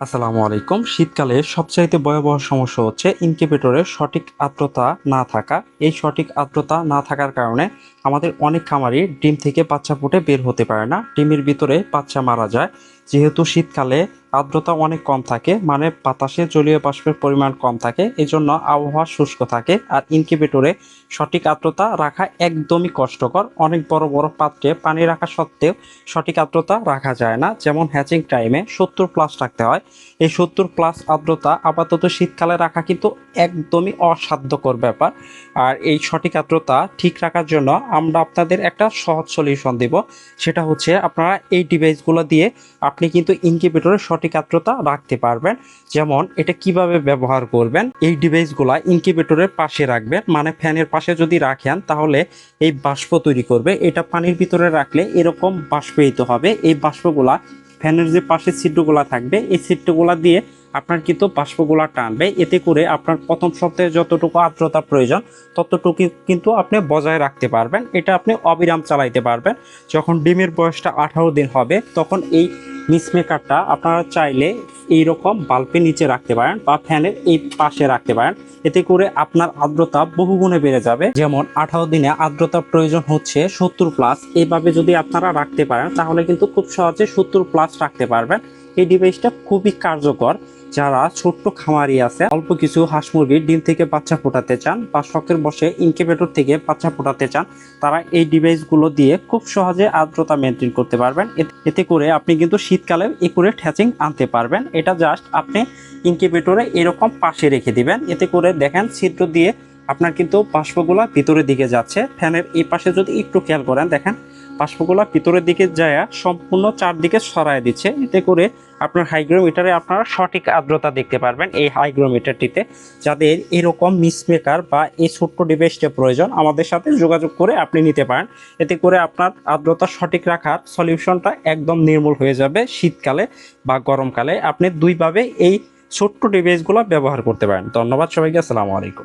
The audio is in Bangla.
আসসালামু আলাইকুম। শীতকালে সবচাইতে ভয়াবহ সমস্যা হচ্ছে ইনকিউবেটরের সঠিক আর্দ্রতা না থাকা। এই সঠিক আর্দ্রতা না থাকার কারণে আমাদের অনেক খামারই ডিম থেকে বাচ্চা ফুটে বের হতে পারে না। ডিমের ভিতরে বাচ্চা মারা যায়। যেহেতু শীতকালে আর্দ্রতা অনেক কম থাকে মানে বাতাসে জলীয় বাষ্পের পরিমাণ কম থাকে, এজন্য আবহাওয়া শুষ্ক থাকে। আর ইনকিউবেটরে সঠিক আর্দ্রতা রাখা একদমই কষ্টকর। অনেক বড় বড় পাত্রে পানি রাখা সত্ত্বেও সঠিক আর্দ্রতা রাখা যায় না। যেমন হ্যাচিং টাইমে সত্তর প্লাস রাখতে হয়। এই সত্তর প্লাস আর্দ্রতা আপাতত শীতকালে রাখা কিন্তু একদমই অসাধ্যকর ব্যাপার। আর এই সঠিক আর্দ্রতা ঠিক রাখার জন্য আমরা আপনাদের একটা সহজ সলিউশন দেব। সেটা হচ্ছে আপনারা এই ডিভাইসগুলো দিয়ে আপনি কিন্তু ইনকিউবেটরে সঠিক আর্দ্রতা রাখতে পারবেন। যেমন এটা কীভাবে ব্যবহার করবেন, এই ডিভাইসগুলো ইনকিউবেটরের পাশে রাখবেন। মানে ফ্যানের পাশে যদি রাখেন, তাহলে এই বাষ্প তৈরি করবে। এটা পানির ভিতরে রাখলে এরকম বাষ্পিত হবে। এই বাষ্পগুলা ফ্যানের যে পাশে ছিদ্রগুলা থাকবে, এই ছিদ্রগুলা দিয়ে আপনার কিন্তু বাষ্পগুলা টানবে। এতে করে আপনার প্রথম সপ্তাহে যতটুকু আর্দ্রতা প্রয়োজন, ততটুকু কিন্তু আপনি বজায় রাখতে পারবেন। এটা আপনি অবিরাম চালাইতে পারবেন। যখন ডিমের বয়সটা আঠারো দিন হবে, তখন এই মিসমেকারটা আপনারা চাইলে এই রকম বাল্বের নিচে রাখতে পারেন বা ফ্যানের এই পাশে রাখতে পারেন। এতে করে আপনার আর্দ্রতা বহুগুণে বেড়ে যাবে। যেমন আঠারো দিনে আর্দ্রতা প্রয়োজন হচ্ছে সত্তর প্লাস এইভাবে যদি আপনারা রাখতে পারেন, তাহলে কিন্তু খুব সহজে সত্তর প্লাস রাখতে পারবেন। এই ডিভাইসটা খুবই কার্যকর। যারা ছোট্ট খামারি আছে, অল্প কিছু হাঁস মুরগির ডিম থেকে বাচ্চা ফোটাতে চান বা শখের বসে ইনকিউবেটর থেকে বাচ্চা ফোটাতে চান, তারা এই ডিভাইসগুলো দিয়ে খুব সহজে আর্দ্রতা মেনটেন করতে পারবেন। এতে- করে আপনি কিন্তু শীতকালে একুরেট হ্যাচিং আনতে পারবেন। এটা জাস্ট আপনি ইনকিউবেটরে এরকম পাশে রেখে দিবেন। এতে করে দেখেন ছিদ্র দিয়ে আপনার কিন্তু বাষ্পগুলা ভিতরের দিকে যাচ্ছে। ফ্যানের এই পাশে যদি একটু খেয়াল করেন, দেখেন বাষ্পগুলা ভিতরের দিকে যায়, সম্পূর্ণ চারদিকে সরায় দিচ্ছে। এতে করে আপনার হাইগ্রোমিটারে আপনারা সঠিক আর্দ্রতা দেখতে পারবেন এই হাইগ্রোমিটারটিতে। যাদের এরকম মিসমেকার বা এই ছোট্ট ডিভাইসটা প্রয়োজন, আমাদের সাথে যোগাযোগ করে আপনি নিতে পারেন। এতে করে আপনার আর্দ্রতা সঠিক রাখার সলিউশনটা একদম নির্মূল হয়ে যাবে শীতকালে বা গরমকালে। আপনি দুইভাবে এই ছোট্ট ডিভাইসগুলো ব্যবহার করতে পারেন। ধন্যবাদ সবাইকে, আসসালামু আলাইকুম।